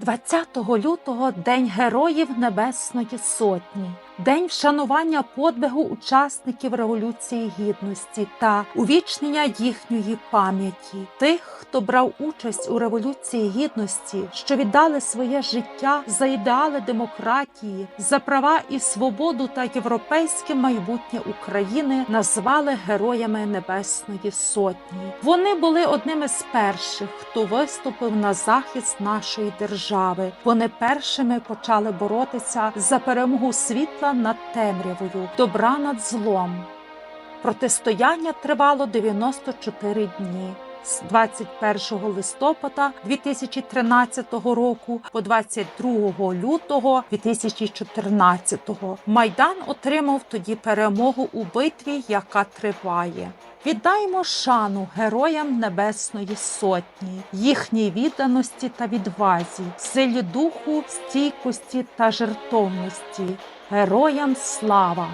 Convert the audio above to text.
20 лютого День Героїв Небесної Сотні, день вшанування подвигу учасників Революції Гідності та увічнення їхньої пам'яті, тих, хто брав участь у Революції Гідності, що віддали своє життя за ідеали демократії, за права і свободу та європейське майбутнє України, назвали Героями Небесної Сотні. Вони були одними з перших, хто виступив на захист нашої держави. Вони першими почали боротися за перемогу світла над темрявою, добра над злом. Протистояння тривало 94 дні. З 21 листопада 2013 року по 22 лютого 2014 Майдан отримав тоді перемогу у битві, яка триває. Віддаємо шану героям Небесної Сотні, їхній відданості та відвазі, силі духу, стійкості та жертовності. Героям слава!